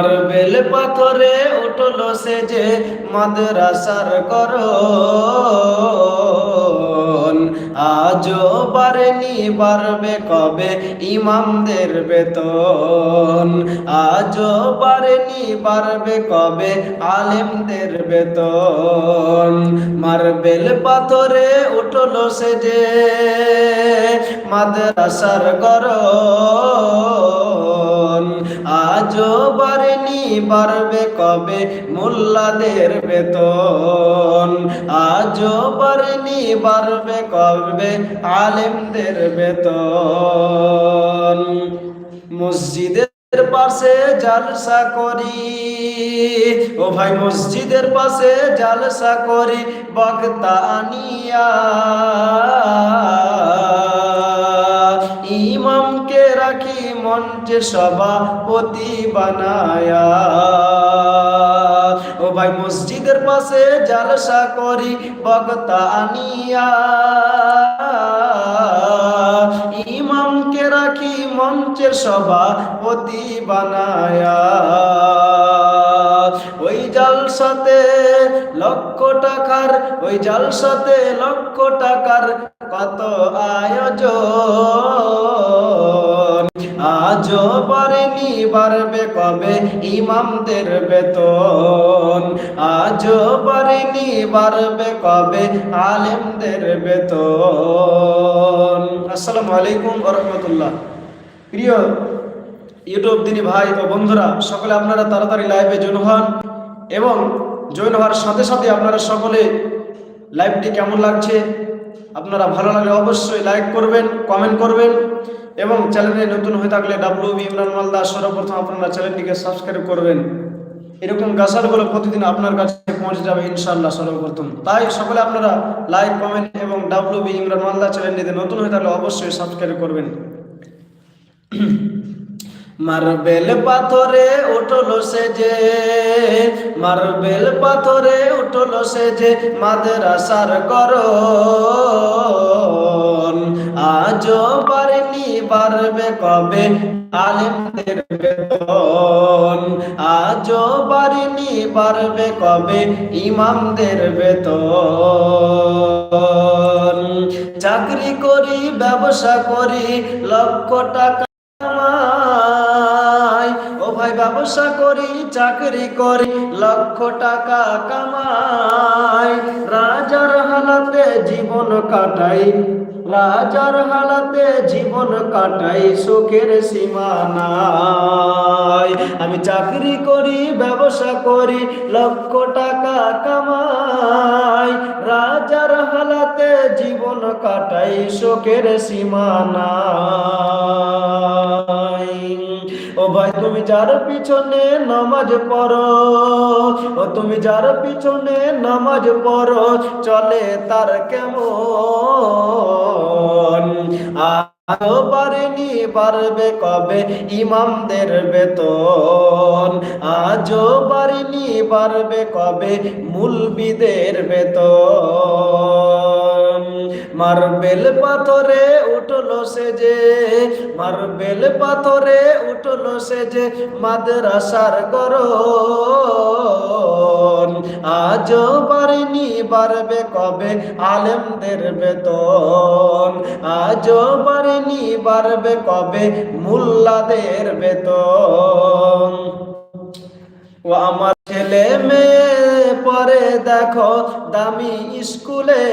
Marble পাথরে উঠল সে যে মাদ্রাসার করো আজও বারেনি পারবে কবে ইমামদের বেতন। আজও বারেনি পারবে কবে আলেমদের বেতন। মার্বেল পাথরে উঠল সে যে মাদ্রাসার করন আজও বারেনি বাড়বে কবে? মোল্লাদের বেতন। আজও বারেনি বাড়বে কবে? আলেমদের বেতন। মসজিদের পাশে জালসা করি। ও ভাই, মসজিদের পাশে জালসা করি। বক্তানিয়া ইমামকে রাখি মঞ্চে সভাপতি বানায়া। ও ভাই, মসজিদের পাশে জালসা করি বক্তা আনিয়া। ইমামকে রাখি মঞ্চের সভাপতি বানায়া। ওই জালসাতে লক্ষ টাকার, ওই জালসাতে লক্ষ টাকার কত আয়োজন? আজও পারেনি বাড়বে কবে ইমামদের বেতন? আজও পারেনি বাড়বে কবে আলেমদের বেতন? আসসালামু আলাইকুম রহমতুল্লাহ। প্রিয় ইউটিউব দিনী ভাই ও বন্ধুরা, সকলে আপনারা তাড়াতাড়ি লাইভে জয়েন হন এবং জয়েন হওয়ার সাথে সাথে আপনারা সকলে লাইভটি কেমন লাগছে? আপনারা ভালো লাগলে অবশ্যই লাইক করবেন, কমেন্ট করবেন। এবং চ্যানেলে নতুন হয়ে থাকলে ডাব্লিউ বি ইমরান মালদা সর্বপ্রথম আপনারা চ্যানেলটিকে সাবস্ক্রাইব করবেন। এরকম গাছালগুলো প্রতিদিন আপনার কাছে পৌঁছে যাবে ইনশাল্লাহ সর্বপ্রথম। তাই সকলে আপনারা লাইক কমেন্ট এবং ডাব্লিউ বি ইমরান মালদা চ্যানেলটিতে নতুন হয়ে থাকলে অবশ্যই সাবস্ক্রাইব করবেন। মার্বেল পাথরে উঠল সে যে মার্বেল পাথরে উঠল সে যে মাদ্রাসার করো আজও পারেনি পারবে কবে? আলেমদের বেতন। আজও পারেনি পারবে কবে? ইমামদের বেতন। চাকরি করি, ব্যবসা করি, লক্ষ টাকা ভাই, ব্যবসা করি, চাকরি করি, লক্ষ টাকা কামাই। রাজার হালাতে জীবন কাটাই রাজার হালাতে জীবন কাটাই সুখের সীমানায়। আমি চাকরি করি, ব্যবসা করি, লক্ষ টাকা কামাই। রাজার হালাতে জীবন কাটাই সুখের সীমা নাই ও ভাই তুমি যার পিছনে নামাজ পড়ো, ও তুমি যার পিছনে নামাজ পড়ো, চলে তার কেমন? আরও পারেনি পারবে কবে ইমামদের বেতন? আজও পারেনি পারবে কবে মুলবিদের বেতন? মার্বেল পাথরে উঠল সে যে মার্বেল পাথরে উঠল সে যে মাদ্রাসার গরন আজও পারেনি পারবে কবে আলেমদের বেতন? আজও পারেনি পারবে কবে মুল্লাদের বেতন? ও আমার ছেলে মেয়ে পরে দেখো দামি স্কুলে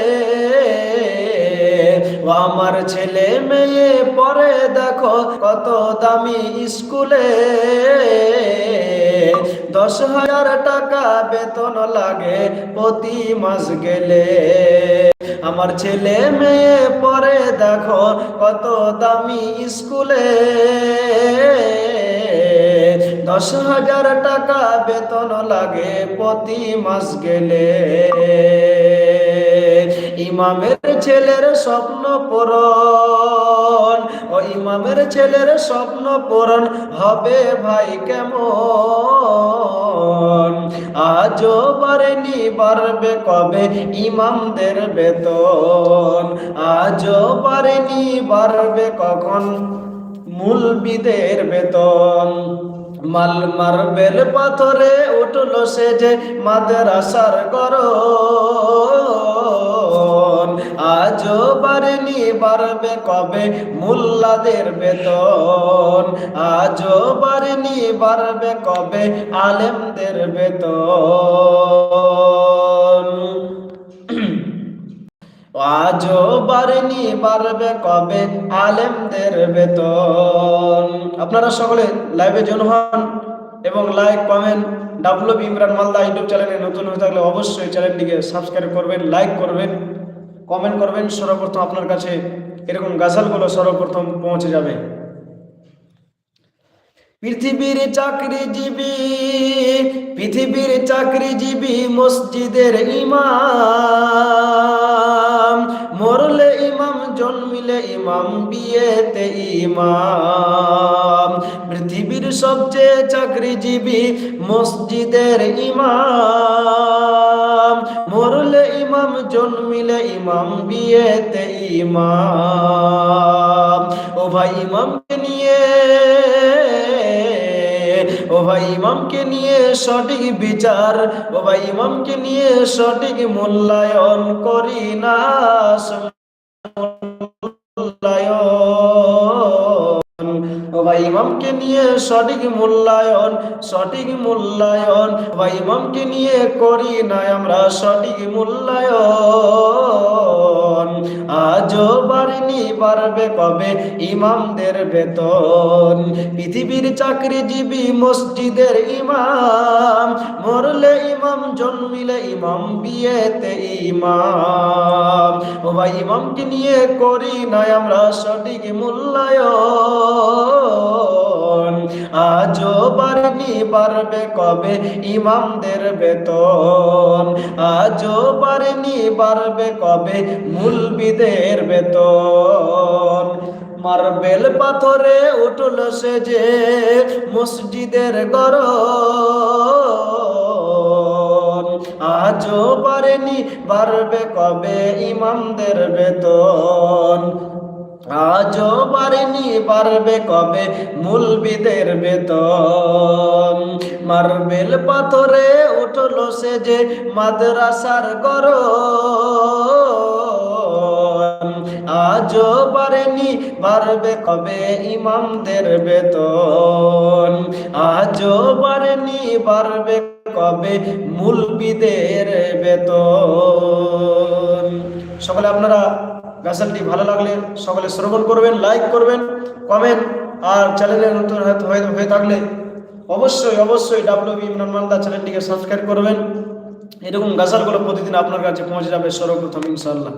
আমার ছেলে মেয়ে পরে দেখো কত দামি স্কুলে। দশ হাজার টাকা বেতন লাগে প্রতি মাস গেলে। আমার ছেলে মেয়ে পরে দেখো কত দামি স্কুলে। দশ হাজার টাকা বেতন লাগে প্রতি মাস গেলে। ইমামের ছেলের স্বপ্ন পূরণ, ও ইমামের ছেলের স্বপ্ন পূরণ হবে ভাই কেমন? আজও বারেনি বাড়বে কবে ইমামদের বেতন? আজও বারেনি বাড়বে কখন মূলবিদের বেতন? মাল মারবেল পাথরে উঠল সে যে মাদ্রাসার করো আজও পারেনি বাড়বে কবে মোল্লাদের বেতন? আজও পারেনি বাড়বে কবে আলেমদের বেতন? আজও বাড়েনি, বাড়বে কবে? আলেমদের বেতন। আপনারা সকলে লাইভে জন হন এবং like, comment. W Imran Malda YouTube চ্যানেলে নতুন হয়ে থাকলে অবশ্যই চ্যানেলটিকে সাবস্ক্রাইব করবেন, লাইক করবেন, কমেন্ট করবেন। সর্বপ্রথম আপনার কাছে এরকম গাছালগুলো সর্বপ্রথম পৌঁছে যাবে। পৃথিবীর চাকরিজীবী পৃথিবীর চাকরিজীবী মসজিদের ইমাম। মরলে ইমাম, জন্মিলে ইমাম, বিয়েতে ইমাম। পৃথিবীর সবচেয়ে চাকরিজীবী মসজিদের ইমাম। মরলে ইমাম, জন্মিলে ইমাম, বিয়েতে ইমাম। ও ভাই, ইমামকে নিয়ে ও ভাই ইমামকে নিয়ে সঠিক বিচার, ও ভাই ইমামকে নিয়ে সঠিক মূল্যায়ন করি না ভাই ইমামকে নিয়ে সঠিক মূল্যায়ন সঠিক মূল্যায়ন ভাই ইমামকে নিয়ে করি না আমরা সঠিক মূল্যায়ন। আজও বাড়িনি পারবে কবে? ইমামদের বেতন। পৃথিবীর চাকরিজীবী মসজিদের ইমাম। মরলে ইমাম, জন্মিলে ইমাম, বিয়েতে ইমাম। ও ভাই, ইমামকে নিয়ে করি না আমরা সঠিক মূল্যায়ন। আজও বাড়নি পারবে কবে? ইমামদের বেতন। আজও বাড়নি পারবে কবে? মূলবিদের বেতন। মার্বেল পাথরে উঠল সে যে মসজিদের গরম। আজও পারেনি পারবে কবে? ইমামদের বেতন। আজও পারেনি পারবে কবে? মূলবিদের বেতন। মার্বেল পাথরে উঠল সে যে মাদ্রাসার গরম। আজও পারেনি পারবে কবে? ইমামদের বেতন। আজও পারেনি পারবে কবে? মূলবিদের বেতন। সকলে আপনারা গাছালটি ভালো লাগলে সকলে শ্রবণ করবেন লাইক করবেন কমেন্ট আর চ্যানেলের নতুন হয়ে- থাকলে অবশ্যই অবশ্যই ডাব্লিউ ইমরান মালদা চ্যানেলটিকে সাবস্ক্রাইব করবেন। এরকম গাছালগুলো প্রতিদিন আপনার কাছে পৌঁছে যাবে সর্বপ্রথম ইনশাল্লাহ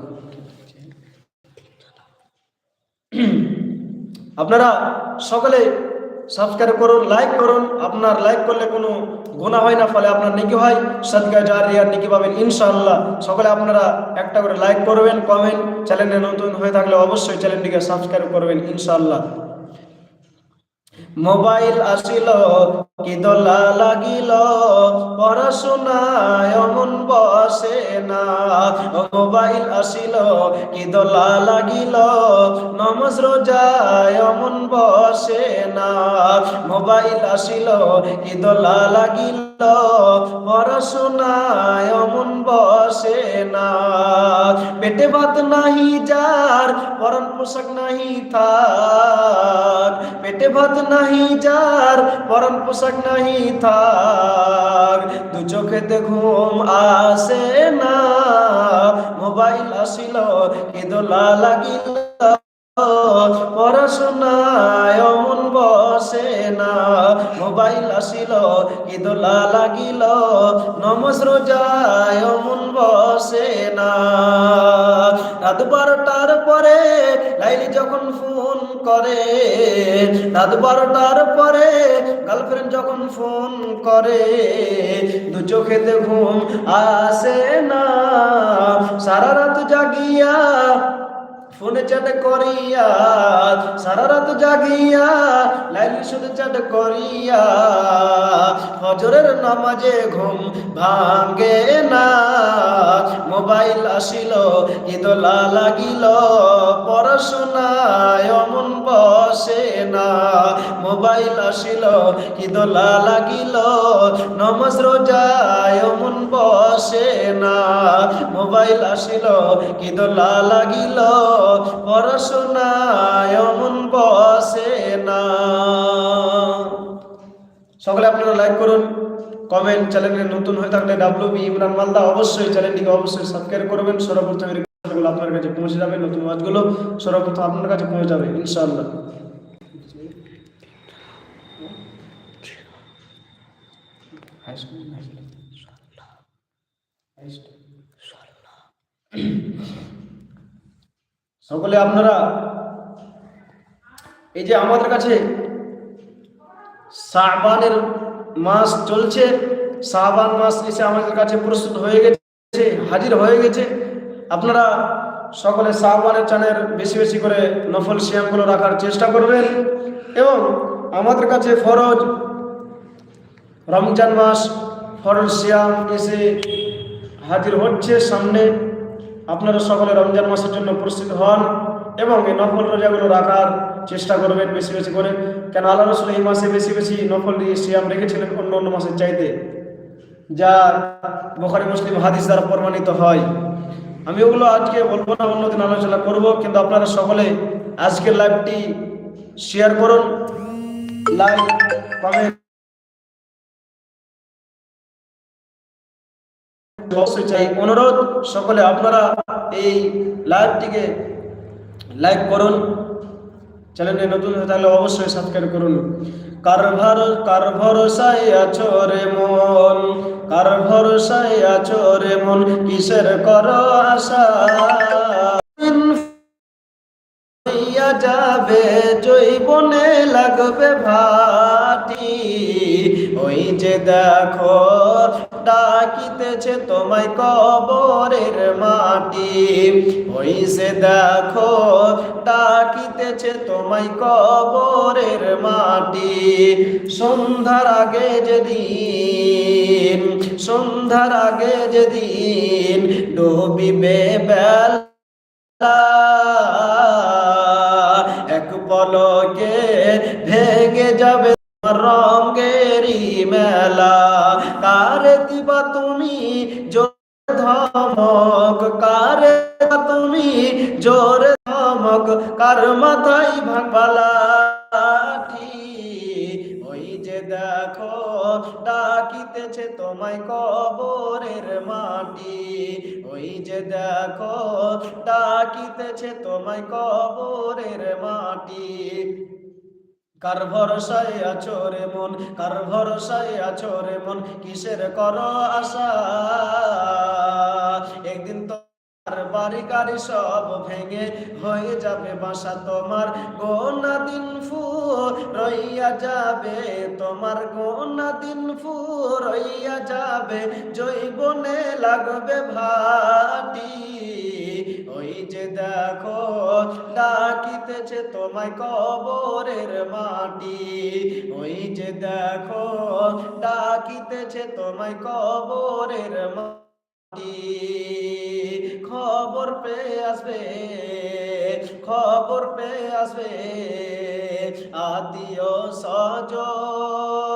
আপনারা সকলে সাবস্ক্রাইব করুন লাইক করুন। আপনার লাইক করলে কোনো গোনা হয় না, ফলে আপনার নেকি হয়। সদকা জারিয়ার নেকি পাবেন, ইনশাআল্লাহ। সকলে আপনারা একটা করে লাইক করবেন কমেন্ট চ্যানেলে নতুন হয়ে থাকলে অবশ্যই চ্যানেলটিকে সাবস্ক্রাইব করবেন, ইনশাআল্লাহ। মোবাইল আসিল, কি দোলা লাগিল? পড়াশোনায় অমন বসে না। মোবাইল আসিল, কি দোলা লাগিল? নমজ রোজায় অমন বসে না। মোবাইল আসিল, কি দোলা লাগিল? পড়াশোনায় অমন বসে না। পেটে ভাত নাহি যার, পরন পোশাক নাহি থাক পেটে ভাত নাহি যার, পরন পোশাক নাহি থাক দু চোখেতে ঘুম আসে না, মোবাইল আসিল কি দোলা লাগিল। পড়াশোনায় অমন বসে মোবাইল আসিল কি দোলা লাগিল। নমস রোজায় বসে না। রাত বারোটার পরে লাইলি যখন ফোন করে, রাত বারোটার পরে গার্লফ্রেন্ড যখন ফোন করে, দু চোখেতে ঘুম আসে না। সারা রাত জাগিয়া ফোনে চ্যাট করিয়া, সারা রাত জাগিয়া লাইলি শুধু চ্যাট করিয়া, ফজরের নামাজে ঘুম ভাঙ্গে না। মোবাইল আসিল ইদলা লাগিল, পড়াশোনায় অমন বসে না। মোবাইল আসিল ইদলা লাগিল, নমাজ রোজায় অমন বসে না। মোবাইল আসিল ইদলা লাগিল পড়াশোনায় অমন বসে না। সকলে আপনারা লাইক করুন কমেন্ট চ্যানেলে নতুন হয়ে থাকলে ডাব্লিউ বি ইমরান মালদা অবশ্যই চ্যানেলটিকে অবশ্যই সাবস্ক্রাইব করবেন। সর্বপ্রথম কথাগুলো আপনার কাছে পৌঁছে যাবে নতুন ওয়াজগুলো সর্বপ্রথম আপনার কাছে পৌঁছে যাবে ইনশাআল্লাহ। সকলে আপনারা এই যে আমাদের কাছে শাবানের মাস চলছে, শাবান মাস এসে আমাদের কাছে প্রস্তুত হয়ে গেছে, হাজির হয়ে গেছে। আপনারা সকলে শাহবানের চানের বেশি বেশি করে নফল সিয়ামগুলো রাখার চেষ্টা করবেন এবং আমাদের কাছে ফরজ রমজান মাস ফরজ সিয়াম এসে হাজির হচ্ছে সামনে। আপনারা সকলে রমজান মাসের জন্য প্রস্তুত হন এবং এই নফল রোজাগুলো রাখার চেষ্টা করবেন বেশি বেশি করে। কেন আল্লাহ রসুল এই মাসে বেশি বেশি নফল সিয়াম রেখেছিলেন অন্য অন্য মাসের চাইতে। যা বখারি, মুসলিম হাদিস দ্বারা প্রমাণিত হয়। আমি ওগুলো আজকে বলব না, অন্যদিন আলোচনা করব, কিন্তু আপনারা সকলে আজকের লাইভটি শেয়ার করুন লাইক কমেন্ট চাই। অনুরোধ, সকলে আপনারা এই লাইভটিকে লাইক করুন, চ্যানেলে নতুন তাহলে অবশ্যই সাবস্ক্রাইব করুন। কার ভর, কার ভরসায় আছো রে মন? কার ভরসায় আছো রে মন? কিসের কর আশা? যাবে, জৈবনে লাগবে ভাটি। ওই যে দেখো, ডাকিতেছে তোমায় কবরের মাটি। ওই যে দেখো, ডাকিতেছে তোমায় কবরের মাটি। সন্ধ্যার আগে যেদিন, সন্ধ্যার আগে যেদিন ডুবিবে বেলা, এক পলকে ভেঙে যাবে তোমার কার মাথায় ভাঙবালা ওই যে দেখো, ডাকিতেছে তোমায় কবরের মাটি। ওই যে দেখো, ডাকিতেছে তোমায় কবরের মাটি। কার ভরসায় আছো রে মন? কার ভরসায় আছো রে মন? কিসের কর আশা? একদিন তো বাড়ি গাড়ি সব ভেঙে হয়ে যাবে বাসা তোমার। গোনা দিন ফু রইয়া যাবে, তোমার গোনা দিন ফু রইয়া যাবে। জৈবনে লাগবে ভাটি, ওই যে দেখো ডাকিতেছে তোমায় কবরের মাটি। ওই যে দেখো ডাকিতেছে তোমায় কবরের মাটি। খবর পেয়ে আসবে খবর পেয়ে আসবে আত্মীয় স্বজন।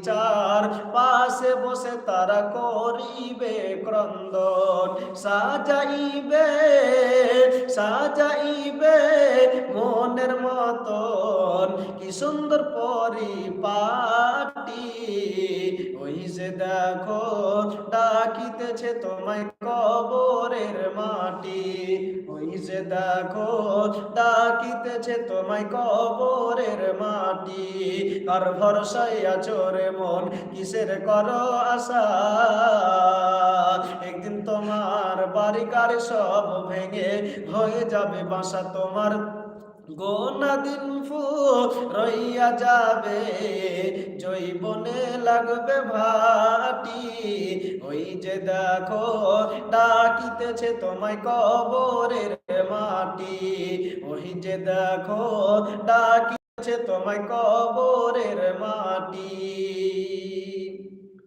তোমারই চার পাশে বসে তারা করিবে ক্রন্দন। সাজাইবে সাজাইবে মনের মতন। কি সুন্দর পরিপাটি। ওই যে দেখো, ডাকিতেছে তোমায় কবরের মাটি। যে দেখো, ডাকিতেছে তোমায় কবরের মাটি। কার ভরসায় আছো মন, কিসের করো আশা? একদিন তোমার বাড়ি গাড়ি সব ভেঙে হয়ে যাবে বাসা তোমার গোনা দিন ফু রইয়া যাবে, জৈবনে লাগবে ভাটি। ওই যে দেখো, ডাকিতেছে তোমায় কবরের মাটি। ওই যে দেখো ডাকি আছে তোমায় কবরের মাটি।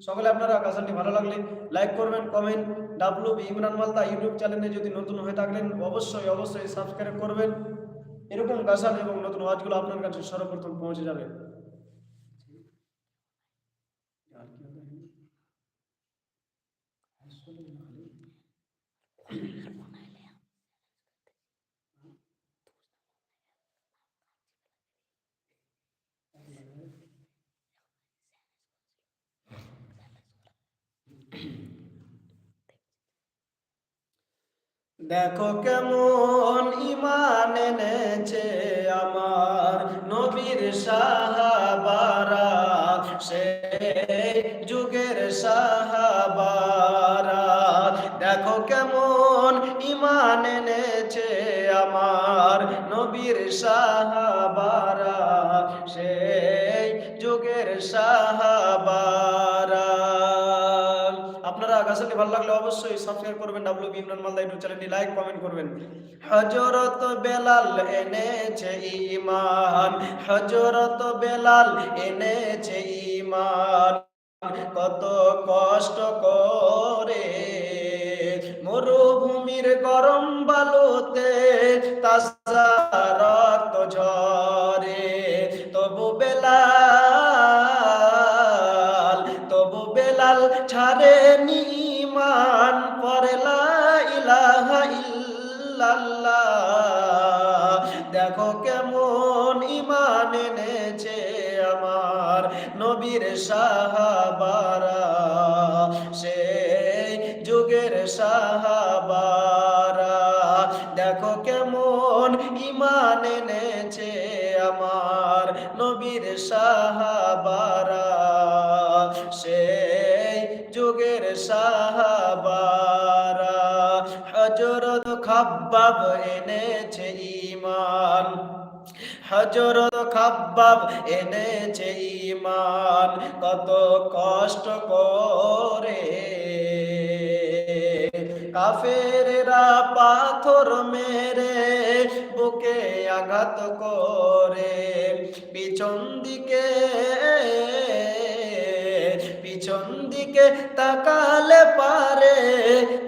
সকলে আপনারা কাজটি ভালো লাগলে লাইক করবেন comment W Imran Malda YouTube চ্যানেলে যদি নতুন হয়ে থাকলেন, অবশ্যই অবশ্যই সাবস্ক্রাইব করবেন। এরকম গাছান এবং নতুন ওয়াজগুলো আপনার কাছে সর্বপ্রথম পৌঁছে যাবে। দেখো কেমন ইমান এনেছে আমার নবীর সাহাবারা। সে যুগের সাহাবারা। দেখো কেমন ইমান এনেছে আমার নবীর সাহাবারা। সেই যুগের সাহাবারা। আপনারা ভালো লাগলে অবশ্যই সাবস্ক্রাইব করবেন W B Imran Malda YouTube চ্যানেলটি লাইক কমেন্ট করবেন। হজরত বেলাল এনেছে ঈমান হজরত বেলাল এনেছে ঈমান, কত কষ্ট করে। মরুভূমির গরম বালুতে তাজা রক্ত ঝরে। সাহাবারা, সেই যুগের সাহাবারা। দেখো কেমন ইমান এনেছে আমার নবীর সাহাবারা। সেই যুগের সাহাবারা হজরত খাব্বাব এনেছে ইমান হজরত খাব্বাব এনেছে ইমান কত কষ্ট করে। কাফেরা পাথর মেরে বুকে আঘাত করে। পিছন দিকে পিছন দিকে তাকালে পারে,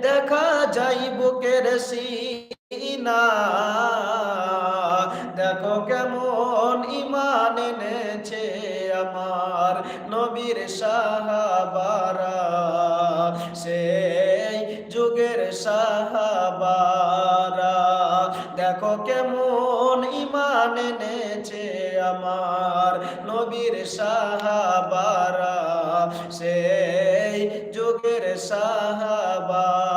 দেখা যাই বুকের সিনা। কেমন ইমান এনেছে আমার নবীর সাহাবারা? সেই যুগের সাহাবারা, দেখো কেমন ইমান এনেছে আমার নবীর সাহাবারা। সেই যুগের সাহাবারা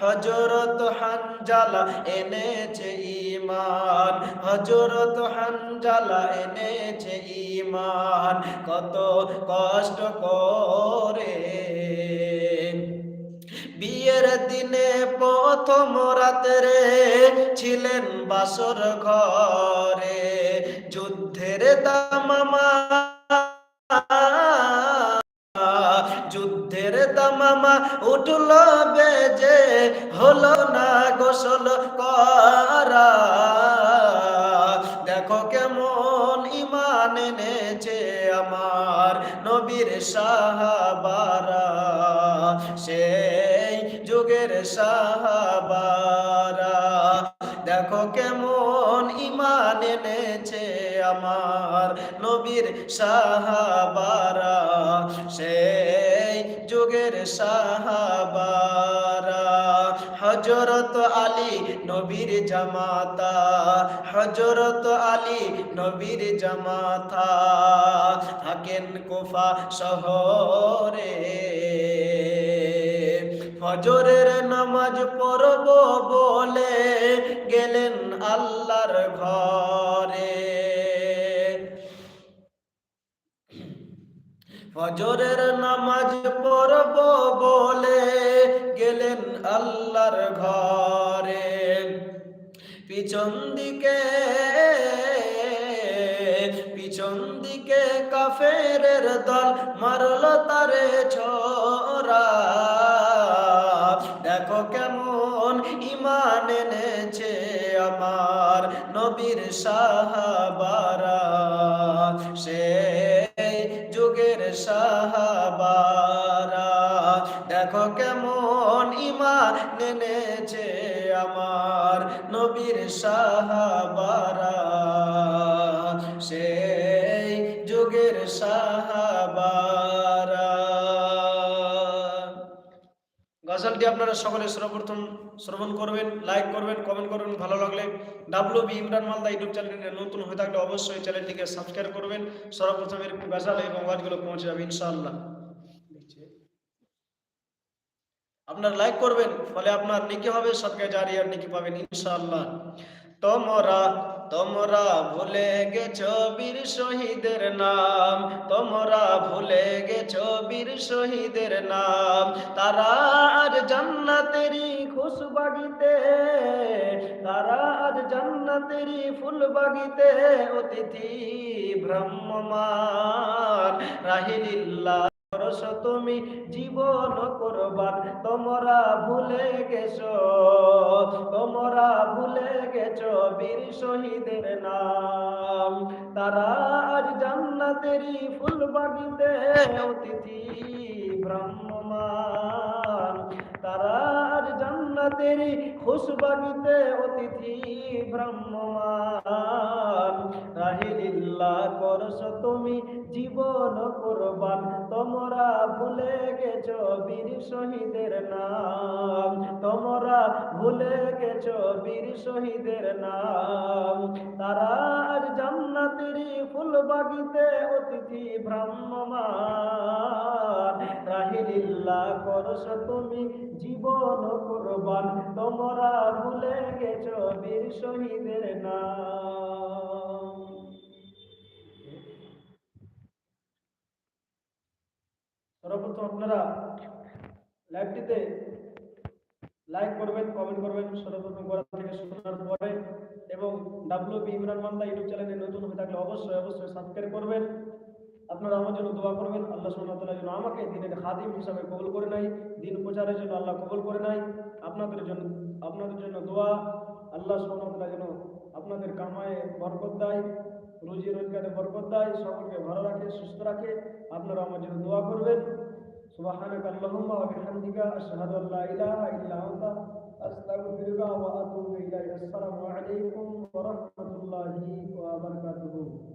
হজরত হানজালা এনেছে ইমান হজরত হানজালা এনেছে ইমান কত কষ্ট করে। বিয়ের দিনে প্রথম রাত্রে ছিলেন বাসর ঘরে। যুদ্ধের দামামা যুদ্ধের দামামা উঠল বেজে। হলো না গোসল করা। নবীর সাহাবারা, সেই যুগের সাহাবারা। দেখো কেমন ইমান এনেছে আমার নবীর সাহাবারা, সেই যুগের সাহাবারা। হজরত আলী নবীর জামাতা হজরত আলী নবীর জামাতা থাকেন কোফা শহরে। ফজরের নামাজ পড়ব বলে গেলেন আল্লাহর ঘরে। ফজরের নামাজ পড়ব বলে গেলেন আল্লাহর ঘরে। পিছন দিকে পিছন দিকে কাফেরের দল মারল তারে ছোরা দেখো কেমন ইমান এনেছে আমার নবীর সাহাবারা। যুগের সাহাবারা, দেখো কেমন ইমান নেনেছে আমার নবীর সাহাবারা। সেই যুগের সাহাবারা। গজলটি আপনারা সকলে সর্বপ্রথম শ্রবণ করবেন লাইক করবেন কমেন্ট করবেন, ভালো লাগলে W B Imran Malda YouTube চ্যানেলে নতুন হয়ে থাকলে অবশ্যই চ্যানেলটিকে সাবস্ক্রাইব করবেন। সর্বপ্রথমের গজল এবং ওয়াজগুলো পৌঁছে যাবে ইনশাআল্লাহ। আপনার লাইক করবেন, ফলে আপনার নেকি হবে সৎকার জারি আর নেকি পাবেন ইনশাআল্লাহ। তোমরা তোমরা ভুলে গেছো বীর শহীদের নাম, তোমরা ভুলে গেছো বীর শহীদের নাম। তারা আজ জান্নাতেরই খুশবাগিতে, তারা আজ জান্নাতেরই ফুল বাগিতে অতিথি ভ্রমমান রাহিলিল্লাহ। করস তুমি জীবন করবার তোমরা ভুলে গেছো, তোমরা ভুলে গেছো বীর শহীদের নাম। তারা আজ জান্নাতেরই ফুল বাগিতে অতিথি ব্রহ্মমান তারা আজ জান্নাতেরই খুশবাগিতে অতিথি ব্রহ্মমান রাহিলিল্লাহ করস তুমি জীবন করবান। ভুলে গেছ বীর শহীদের নাম? তোমরা ভুলে গেছ বীর শহীদের নাম? তারা আজ জান্নাতেরই ফুল বাগিতে অতিথি ব্রাহ্মমান রাহিলিল্লাহ করস তুমি জীবন করবান। তোমরা ভুলে গেছ বীর শহীদের নাম। সর্বপ্রথম আপনারা লাইভটিতে লাইক করবেন, কমেন্ট করবেন, সর্বপ্রথম করা থেকে শোনার পরে এবং W B Imran Malda YouTube চ্যানেলে নতুন হয়ে থাকলে অবশ্যই অবশ্যই সাবস্ক্রাইব করবেন। আপনারা আমার জন্য দোয়া করবেন, আল্লাহ সুবহানাহু যেন আমাকে দিনের খাদিম হিসাবে কবুল করে নাই দিন প্রচারের জন্য আল্লাহ কবুল করে নাই আপনাদের জন্য আপনাদের জন্য দোয়া, আল্লাহ সুবহানাহু যেন আপনাদের কামায়ে বরকত দেয়। রুজি রোজগারে বরকত দেয়, সকলকে ভালো রাখে, সুস্থ রাখে। আপনারা আমার জন্য দোয়া করবেন। সুবাহানাক আল্লাহুম্মা ওয়া বিহামদিকা আশহাদু আল্লা ইলাহা ইল্লা আনতা আস্তাগফিরুকা ওয়া আতুবু ইলাইক। আসসালামু আলাইকুম ওয়া রাহমাতুল্লাহি ওয়া বারাকাতুহু।